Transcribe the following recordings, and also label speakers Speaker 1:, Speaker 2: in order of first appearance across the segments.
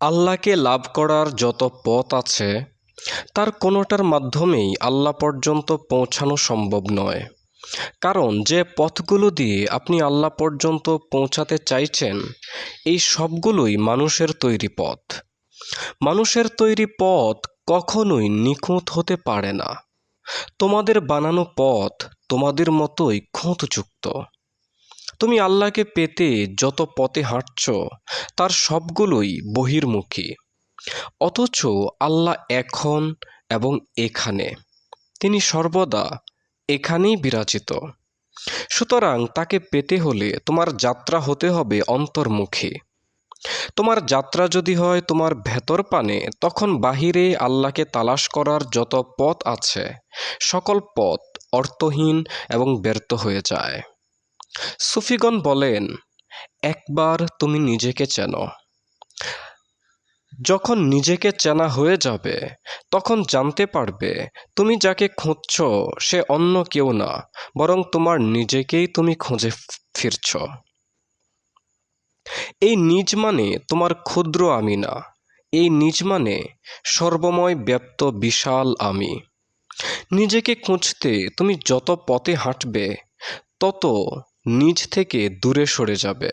Speaker 1: আল্লাহকে লাভ করার যত পথ আছে, তার কোনোটার মাধ্যমেই আল্লাহ পর্যন্ত পৌঁছানো সম্ভব নয়। কারণ যে পথগুলো দিয়ে আপনি আল্লাহ পর্যন্ত পৌঁছাতে চাইছেন, এই সবগুলোই মানুষের তৈরি পথ। মানুষের তৈরি পথ কখনোই নিখুঁত হতে পারে না। তোমাদের বানানো পথ তোমাদের মতোই খুঁতযুক্ত। তুমি আল্লাহকে পেতে যত পথে হাঁটছ, তার সবগুলোই বহির্মুখী। অথচ আল্লাহ এখন এবং এখানে। তিনি সর্বদা এখানেই বিরাজিত। সুতরাং তাকে পেতে হলে তোমার যাত্রা হতে হবে অন্তর্মুখী। তোমার যাত্রা যদি হয় তোমার ভেতর পানে, তখন বাহিরে আল্লাহকে তালাশ করার যত পথ আছে, সকল পথ অর্থহীন এবং ব্যর্থ হয়ে যায়। সুফিগণ বলেন, একবার তুমি নিজেকে চেনো। যখন নিজেকে চেনা হয়ে যাবে, তখন জানতে পারবে, তুমি যাকে খুঁজছ, সে অন্য কেউ না, বরং তোমার নিজেকেই তুমি খুঁজে ফিরছ। এই নিজ মানে তোমার ক্ষুদ্র আমি না, এই নিজ মানে সর্বময় ব্যপ্ত বিশাল আমি। নিজেকে খুঁজতে তুমি যত পথে হাঁটবে, তত নিজ থেকে দূরে সরে যাবে।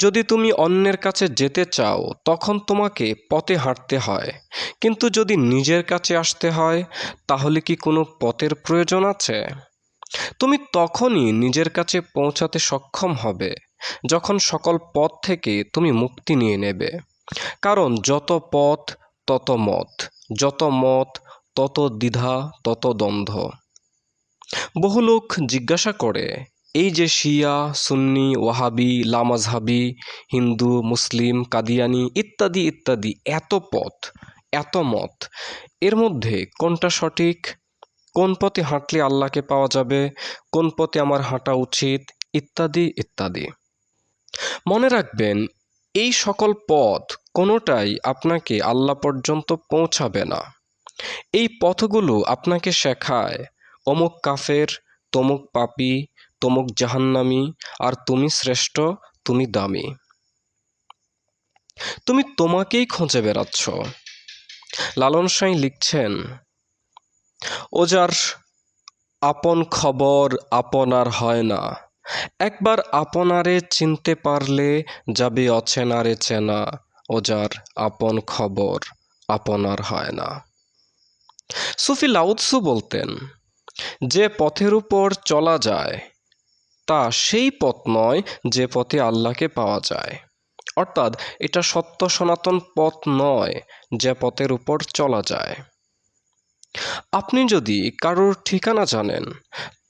Speaker 1: যদি তুমি অন্যের কাছে যেতে চাও, তখন তোমাকে পথে হাঁটতে হয়। কিন্তু যদি নিজের কাছে আসতে হয়, তাহলে কি কোনো পথের প্রয়োজন আছে? তুমি তখনই নিজের কাছে পৌঁছাতে সক্ষম হবে, যখন সকল পথ থেকে তুমি মুক্তি নিয়ে নেবে। কারণ যত পথ, তত মত, যত মত, তত দ্বিধা, তত দ্বন্দ্ব। বহু লোক জিজ্ঞাসা করে এই যে শিয়া, সুন্নি, ওয়াহাবি, লামাজহাবি, হিন্দু, মুসলিম, কাদিয়ানি ইত্যাদি ইত্যাদি, এত পথ, এত মত, এর মধ্যে কোনটা সঠিক? কোন পথে হাঁটলে আল্লাহকে পাওয়া যাবে? কোন পথে আমার হাঁটা উচিত? ইত্যাদি ইত্যাদি। মনে রাখবেন, এই সকল পথ কোনোটাই আপনাকে আল্লাহ পর্যন্ত পৌঁছাবে না। এই পথগুলো আপনাকে শেখায়, অমুক কাফের, তমুক পাপি তমুক জাহান্নামি, আর তুমি শ্রেষ্ঠ, তুমি দামি। তুমি তোমাকেই খুঁজে বেড়াচ্ছ। লালন সাঁই লিখছেন ও যার আপন খবর আপনার হয় না। একবার আপনারে চিনতে পারলে যাবে অচেনারে চেনা। ও যার আপন খবর আপনার হয় না। সুফি লাউৎসু বলতেন, যে পথের উপর চলা যায় তা সেই পথ নয় যে পথে আল্লাহকে পাওয়া যায়। অর্থাৎ এটা সত্য সনাতন পথ নয় যে পথের উপর চলা যায়। আপনি যদি কারোর ঠিকানা জানেন,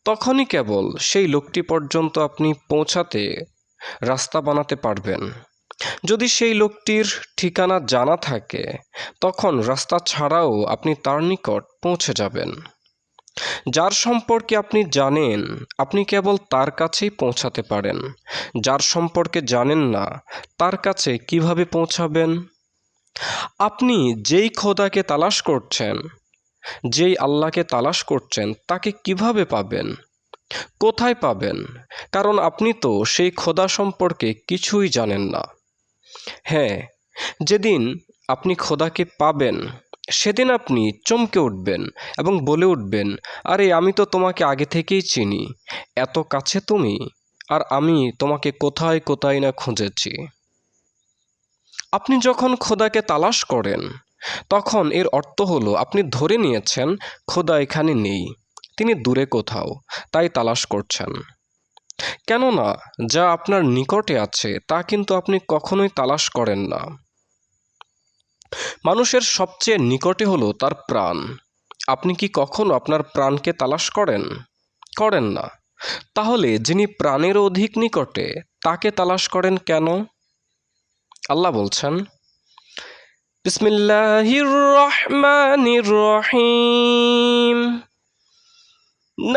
Speaker 1: তখনই কেবল সেই লোকটি পর্যন্ত আপনি পৌঁছাতে রাস্তা বানাতে পারবেন। যদি সেই লোকটির ঠিকানা জানা থাকে, তখন রাস্তা ছাড়াও আপনি তার নিকট পৌঁছে যাবেন। যার সম্পর্কে আপনি জানেন, আপনি কেবল তার কাছেই পৌঁছাতে পারেন। যার সম্পর্কে জানেন না, তার কাছে কীভাবে পৌঁছাবেন? আপনি যেই খোদাকে তালাশ করছেন, যেই আল্লাহকে তালাশ করছেন, তাকে কীভাবে পাবেন? কোথায় পাবেন? কারণ আপনি তো সেই খোদা সম্পর্কে কিছুই জানেন না। হ্যাঁ যেদিন আপনি খোদাকে পাবেন সেদিন আপনি চমকে উঠবেন এবং বলে উঠবেন, আরে, আমি তো তোমাকে আগে থেকেই চিনি। এত কাছে তুমি? আর আমি তোমাকে কোথায় কোথায় না খুঁজেছি? আপনি যখন খোদাকে তালাশ করেন, তখন এর অর্থ হলো, আপনি ধরে নিয়েছেন, খোদা এখানে নেই। তিনি দূরে কোথাও, তাই তালাশ করছেন। কেননা, যা আপনার নিকটে আছে, তা কিন্তু আপনি কখনোই তালাশ করেন না। মানুষের সবচেয়ে নিকটে হলো তার প্রাণ। আপনি কি কখনো আপনার প্রাণকে তালাশ করেন? করেন না। তাহলে যিনি প্রাণের অধিক নিকটে, তাকে তালাশ করেন কেন? আল্লাহ বলছেন রহিম।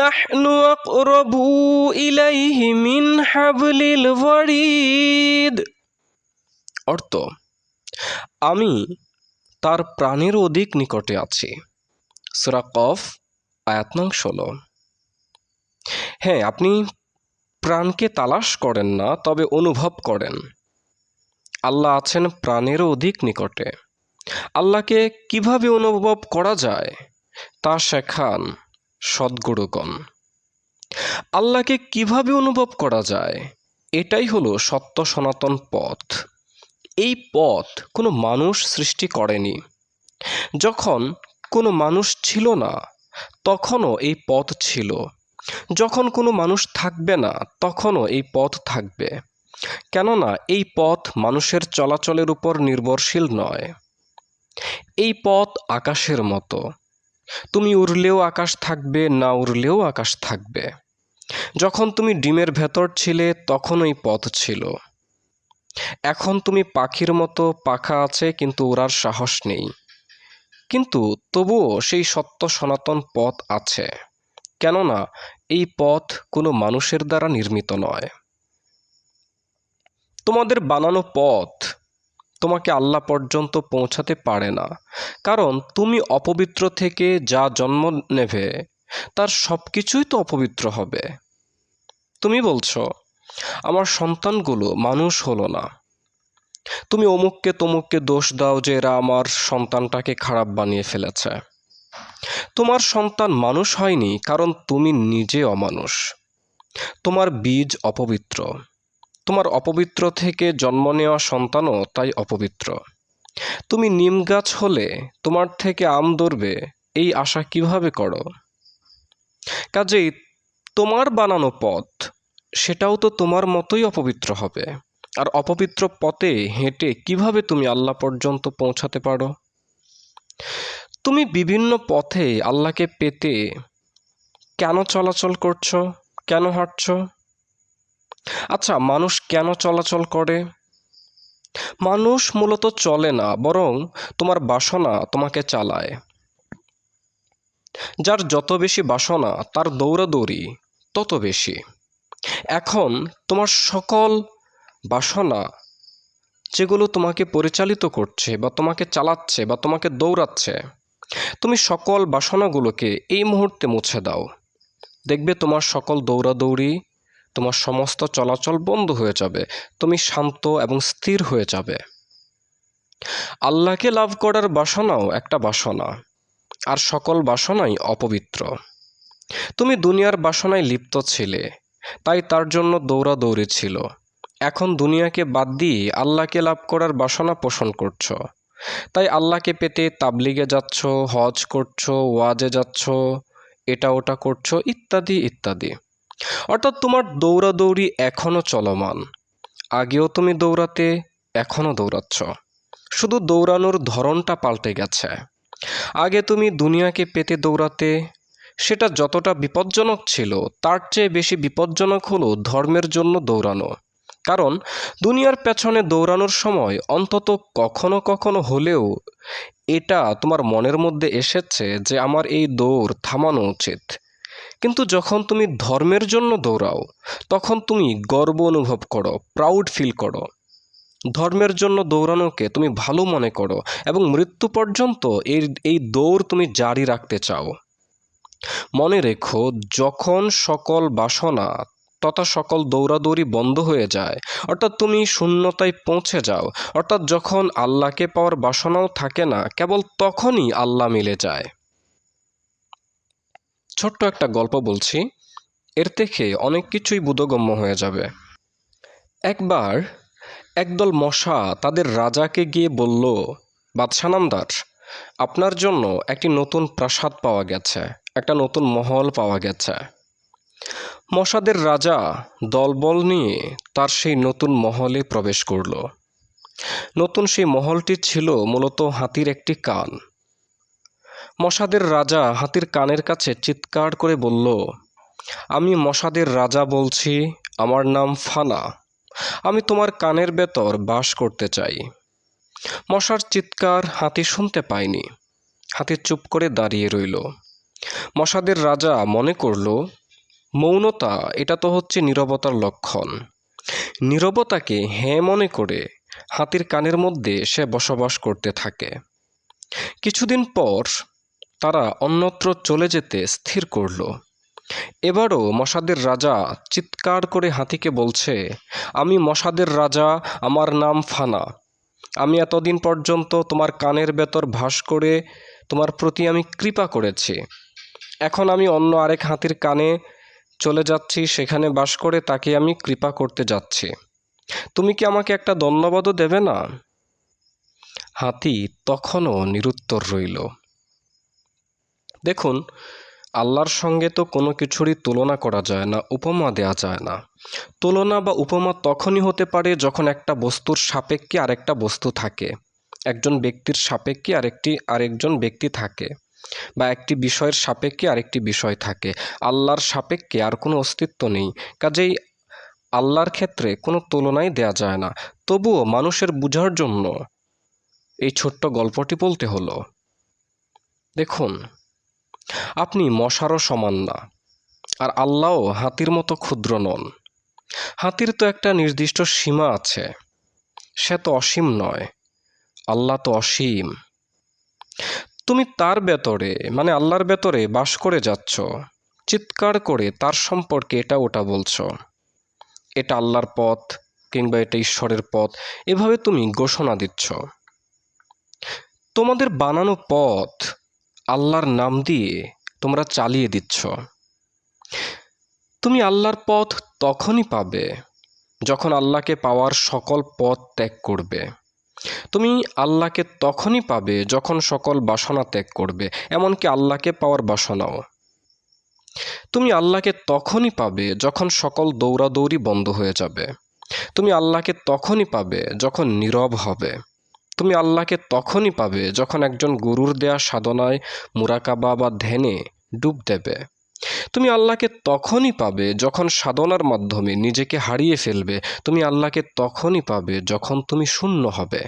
Speaker 1: আকরাবু ইলাইহি মিন হাবলিল ওয়ারিদ। অর্থ আমি তার প্রাণের অধিক নিকটে আছি। সুরা কফ, আয়াত নং ষোলো। হ্যাঁ আপনি প্রাণকে তালাশ করেন না, তবে অনুভব করেন। আল্লাহ আছেন প্রাণেরও অধিক নিকটে। আল্লাহকে কীভাবে অনুভব করা যায়, তা শেখান সদ্গুরুগণ। আল্লাহকে কীভাবে অনুভব করা যায়, এটাই হলো সত্য সনাতন পথ। এই পথ কোনো মানুষ সৃষ্টি করেনি। যখন কোনো মানুষ ছিল না, তখনও এই পথ ছিল। যখন কোনো মানুষ থাকবে না, তখনও এই পথ থাকবে। কেননা এই পথ মানুষের চলাচলের উপর নির্ভরশীল নয়। এই পথ আকাশের মতো। তুমি উড়লেও আকাশ থাকবে, না উড়লেও আকাশ থাকবে। যখন তুমি ডিমের ভেতর ছিলে, তখন ওই পথ ছিল। এখন তুমি পাখির মতো পাখা আছে, কিন্তু ওড়ার সাহস নেই। কিন্তু তবুও সেই সত্য সনাতন পথ আছে। কেননা এই পথ কোনো মানুষের দ্বারা নির্মিত নয়। তোমাদের বানানো পথ তোমাকে আল্লাহ পর্যন্ত পৌঁছাতে পারে না। কারণ তুমি অপবিত্র থেকে যা জন্ম নেবে, তার সব কিছুই তো অপবিত্র হবে। তুমি বলছো আমার সন্তানগুলো মানুষ হলো না। তুমি অমুককে তমুককে দোষ দাও যে এরা আমার সন্তানটাকে খারাপ বানিয়ে ফেলেছে। তোমার সন্তান মানুষ হয়নি কারণ তুমি নিজে অমানুষ। তোমার বীজ অপবিত্র। তোমার অপবিত্র থেকে জন্ম নেওয়া সন্তানও তাই অপবিত্র। তুমি নিম গাছ হলে তোমার থেকে আম ধরবে, এই আশা কীভাবে করো? কাজেই তোমার বানানো পথ সেটাও তো তোমার মতোই অপবিত্র হবে। আর অপবিত্র পথে হেঁটে কীভাবে তুমি আল্লাহ পর্যন্ত পৌঁছাতে পারো? তুমি বিভিন্ন পথে আল্লাহকে পেতে কেন চলাচল করছ? কেন হাঁটছ? আচ্ছা মানুষ কেন চলাচল করে? মানুষ মূলত চলে না, বরং তোমার বাসনা তোমাকে চালায়। যার যত বেশি বাসনা, তার দৌড়াদৌড়ি তত বেশি। এখন তোমার সকল বাসনা যেগুলো তোমাকে পরিচালিত করছে বা তোমাকে চালাচ্ছে বা তোমাকে দৌড়াচ্ছে, তুমি সকল বাসনাগুলোকে এই মুহূর্তে মুছে দাও। দেখবে তোমার সকল দৌড়াদৌড়ি, তোমার সমস্ত চলাচল বন্ধ হয়ে যাবে, তুমি শান্ত এবং স্থির হয়ে যাবে। আল্লাহকে লাভ করার বাসনাও একটা বাসনা, আর সকল বাসনাই অপবিত্র। তুমি দুনিয়ার বাসনায় লিপ্ত ছিলে তাই তার জন্য দৌড়াদৌড়ি ছিল। এখন দুনিয়াকে বাদ দিয়ে আল্লাহকে লাভ করার বাসনা পোষণ করছ। তাই আল্লাহকে পেতে তাবলিগে যাচ্ছ, হজ করছ, ওয়াজে যাচ্ছ, এটা ওটা করছ, ইত্যাদি ইত্যাদি। অর্থাৎ তোমার দৌড়াদৌড়ি এখনও চলমান। আগেও তুমি দৌড়াতে এখনও দৌড়াচ্ছ। শুধু দৌড়ানোর ধরনটা পাল্টে গেছে। আগে তুমি দুনিয়াকে পেতে দৌড়াতে সেটা যতটা বিপজ্জনক ছিল, তার চেয়ে বেশি বিপজ্জনক হলো ধর্মের জন্য দৌড়ানো। কারণ, দুনিয়ার পেছনে দৌড়ানোর সময় অন্তত কখনো কখনো হলেও এটা তোমার মনের মধ্যে এসেছে যে আমার এই দৌড় থামানো উচিত। কিন্তু যখন তুমি ধর্মের জন্য দৌড়াও, তখন তুমি গর্ব অনুভব করো প্রাউড ফিল করো। ধর্মের জন্য দৌড়ানোকে তুমি ভালো মনে করো এবং মৃত্যু পর্যন্ত এই এই দৌড় তুমি জারি রাখতে চাও। মনে রেখো, যখন সকল বাসনা তথা সকল দৌড়াদৌড়ি বন্ধ হয়ে যায়, অর্থাৎ তুমি শূন্যতায় পৌঁছে যাও, অর্থাৎ যখন আল্লাহকে পাওয়ার বাসনাও থাকে না, কেবল তখনই আল্লাহ মিলে যায়। ছোট্ট একটা গল্প বলছি, এর থেকে অনেক কিছুই বোধগম্য হয়ে যাবে। একবার একদল মশা তাদের রাজাকে গিয়ে বলল বাদশানামদার আপনার জন্য একটি নতুন প্রাসাদ পাওয়া গেছে। একটা নতুন মহল পাওয়া গেছে। মশাদের রাজা দলবল নিয়ে তার সেই নতুন মহলে প্রবেশ করল। নতুন সেই মহলটি ছিল মূলত হাতির একটি কান। মশাদের রাজা হাতির কানের কাছে চিৎকার করে বলল, আমি মশাদের রাজা বলছি, আমার নাম ফানা। আমি তোমার কানের ভেতর বাস করতে চাই। মশার চিৎকার হাতি শুনতে পায়নি। হাতি চুপ করে দাঁড়িয়ে রইল। মশাদের রাজা মনে করল, মৌনতা, এটা তো হচ্ছে নীরবতার লক্ষণ। নীরবতাকে হ্যাঁ মনে করে হাতির কানের মধ্যে সে বসবাস করতে থাকে। কিছুদিন পর তারা অন্যত্র চলে যেতে স্থির করল। এবারও মশাদের রাজা চিৎকার করে হাতিকে বলছে, আমি মশাদের রাজা, আমার নাম ফানা। আমি এতদিন পর্যন্ত তোমার কানের বেতর ভাস করে তোমার প্রতি আমি কৃপা করেছি। এখন আমি অন্য আরেক হাতির কানে চলে যাচ্ছি, সেখানে বাস করে তাকে আমি কৃপা করতে যাচ্ছি। তুমি কি আমাকে একটা ধন্যবাদও দেবে না? হাতি তখনও নিরুত্তর রইল। দেখুন, আল্লাহর সঙ্গে তো কোনো কিছুরই তুলনা করা যায় না, উপমা দেয়া যায় না। তুলনা বা উপমা তখনই হতে পারে যখন একটা বস্তুর সাপেক্ষে আরেকটা বস্তু থাকে। একজন ব্যক্তির সাপেক্ষে আরেকটি, আরেকজন ব্যক্তি থাকে। বা একটি বিষয়ের সাপেক্ষে আরেকটি বিষয় থাকে। আল্লাহর সাপেক্ষে আর কোনো অস্তিত্ব নেই। কাজেই আল্লাহর ক্ষেত্রে কোনো তুলনাই দেয়া যায় না। তবুও মানুষের বোঝার জন্য এই ছোট্ট গল্পটি বলতে হলো। দেখুন, আপনি মশারও সমান না, আর আল্লাহও হাতির মতো ক্ষুদ্র নন। হাতির তো একটা নির্দিষ্ট সীমা আছে। সে তো অসীম নয়। আল্লাহ তো অসীম। তুমি তার ভেতরে মানে আল্লাহর ভেতরে বাস করে যাচ্ছ। চিৎকার করে তার সম্পর্কে এটা ওটা বলছো। এটা আল্লাহর পথ কিংবা এটা ঈশ্বরের পথ, এভাবে তুমি ঘোষণা দিচ্ছ। তোমাদের বানানো পথ আল্লাহর নাম দিয়ে তোমরা চালিয়ে দিচ্ছ। তুমি আল্লাহর পথ তখনই পাবে যখন আল্লাহকে পাওয়ার সকল পথ ত্যাগ করবে। তুমি আল্লাহকে তখনই পাবে যখন সকল বাসনা ত্যাগ করবে, এমনকি আল্লাহকে পাওয়ার বাসনাও। তুমি আল্লাহকে তখনই পাবে যখন সকল দৌড়াদৌড়ি বন্ধ হয়ে যাবে। তুমি আল্লাহকে তখনই পাবে যখন নীরব হবে। তুমি আল্লাহকে তখনই পাবে যখন একজন গুরুর দেয়া সাধনায় মুরাকাবা বা ধ্যানে ডুব দেবে। তুমি আল্লাহকে তখনই পাবে যখন সাধনার মাধ্যমে নিজেকে হারিয়ে ফেলবে। তুমি আল্লাহকে তখনই পাবে যখন তুমি শূন্য হবে।